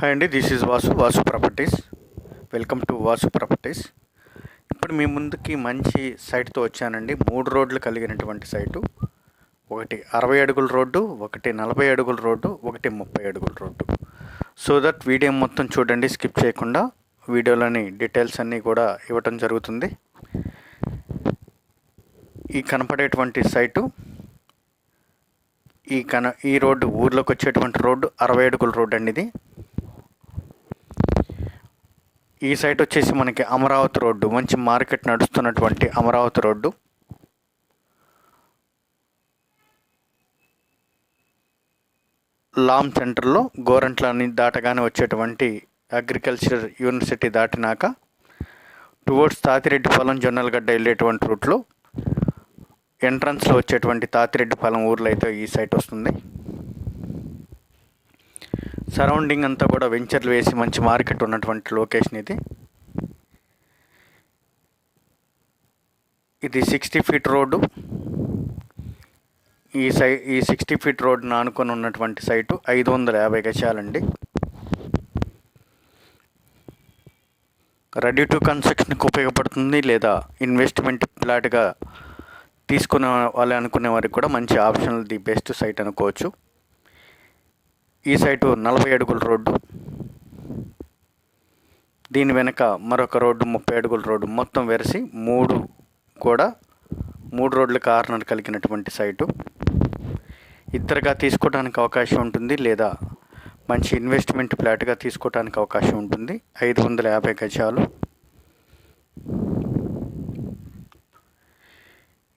Hi అండి this is Vasu Vasu properties. Welcome to Vasu properties. ఇప్పుడు మీ ముందుకి మంచి సైట్తో వచ్చానండి. మూడు రోడ్లు కలిగినటువంటి సైటు ఒకటి అరవై అడుగుల రోడ్డు ఒకటి నలభై అడుగుల రోడ్డు ఒకటి ముప్పై అడుగుల రోడ్డు. సో దట్ వీడియో మొత్తం చూడండి స్కిప్ చేయకుండా వీడియోలోని డీటెయిల్స్ అన్నీ కూడా ఇవ్వటం జరుగుతుంది. ఈ కనపడేటువంటి సైటు ఈ కన ఈ రోడ్డు ఊర్లోకి వచ్చేటువంటి రోడ్డు అరవై అడుగుల రోడ్డు అండి ఇది. ఈ సైట్ వచ్చేసి మనకి అమరావతి రోడ్డు మంచి మార్కెట్ నడుస్తున్నటువంటి అమరావతి రోడ్డు. లామ్ సెంటర్లో గోరంట్లని దాటగానే వచ్చేటువంటి అగ్రికల్చర్ యూనివర్సిటీ దాటినాక టువర్డ్స్ తాతిరెడ్డిపాలెం జొన్నలగడ్డ వెళ్ళేటువంటి రూట్లో ఎంట్రన్స్లో వచ్చేటువంటి తాతిరెడ్డిపాలెం ఊర్లో అయితే ఈ సైట్ వస్తుంది. సరౌండింగ్ అంతా కూడా వెంచర్లు వేసి మంచి మార్కెట్ ఉన్నటువంటి లొకేషన్ ఇది. ఇది సిక్స్టీ ఫీట్ రోడ్డు. ఈ సై ఈ సిక్స్టీ ఫీట్ రోడ్డును ఆనుకొని ఉన్నటువంటి సైటు ఐదు వందల యాభై గజాలండి. రెడీ టు కన్స్ట్రక్షన్కి ఉపయోగపడుతుంది లేదా ఇన్వెస్ట్మెంట్ ప్లాట్గా తీసుకునే వాళ్ళు అనుకునే వారికి కూడా మంచి ఆప్షన్ ది బెస్ట్ సైట్ అనుకోవచ్చు. ఈ సైటు నలభై అడుగుల రోడ్డు. దీని వెనక మరొక రోడ్డు ముప్పై అడుగుల రోడ్డు. మొత్తం వెరసి మూడు కూడా మూడు రోడ్ల కార్నర్ కలిగినటువంటి సైటు. ఇద్దరుగా తీసుకోవడానికి అవకాశం ఉంటుంది లేదా మంచి ఇన్వెస్ట్మెంట్ ప్లాట్గా తీసుకోవడానికి అవకాశం ఉంటుంది. ఐదు వందల యాభై గజాలు.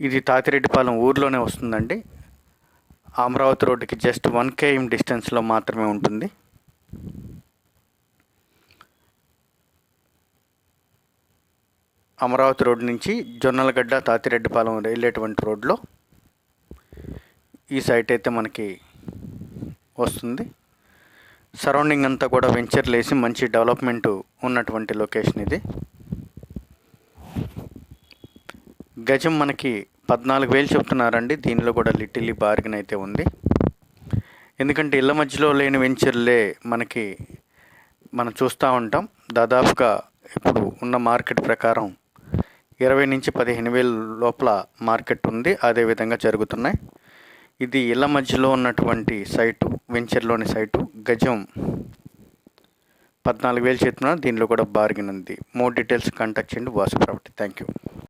ఇది తాతిరెడ్డిపాలెం ఊర్లోనే వస్తుందండి. అమరావతి రోడ్డుకి జస్ట్ వన్ కేఎం డిస్టెన్స్లో మాత్రమే ఉంటుంది. అమరావతి రోడ్ నుంచి జొన్నలగడ్డ తాతిరెడ్డిపాలెం వెళ్ళేటువంటి రోడ్లో ఈ సైట్ అయితే మనకి వస్తుంది. సరౌండింగ్ అంతా కూడా వెంచర్లు వేసి మంచి డెవలప్మెంట్ ఉన్నటువంటి లొకేషన్ ఇది. గజం మనకి పద్నాలుగు వేలు చెప్తున్నారండి. దీనిలో కూడా లిటిల్లీ బార్గెన్ అయితే ఉంది. ఎందుకంటే ఇళ్ళ మధ్యలో లేని వెంచర్లే మనకి మనం చూస్తూ ఉంటాం. దాదాపుగా ఇప్పుడు ఉన్న మార్కెట్ ప్రకారం ఇరవై నుంచి పదిహేను వేల లోపల మార్కెట్ ఉంది. అదే విధంగా జరుగుతున్నాయి. ఇది ఇళ్ళ మధ్యలో ఉన్నటువంటి సైటు వెంచర్లోని సైటు. గజం పద్నాలుగు వేలు చెప్తున్నా దీనిలో కూడా బార్గెన్ ఉంది. మోర్ డీటెయిల్స్ కాంటాక్ట్ చేయండి. వాసు ప్రాపర్టీ. Thank you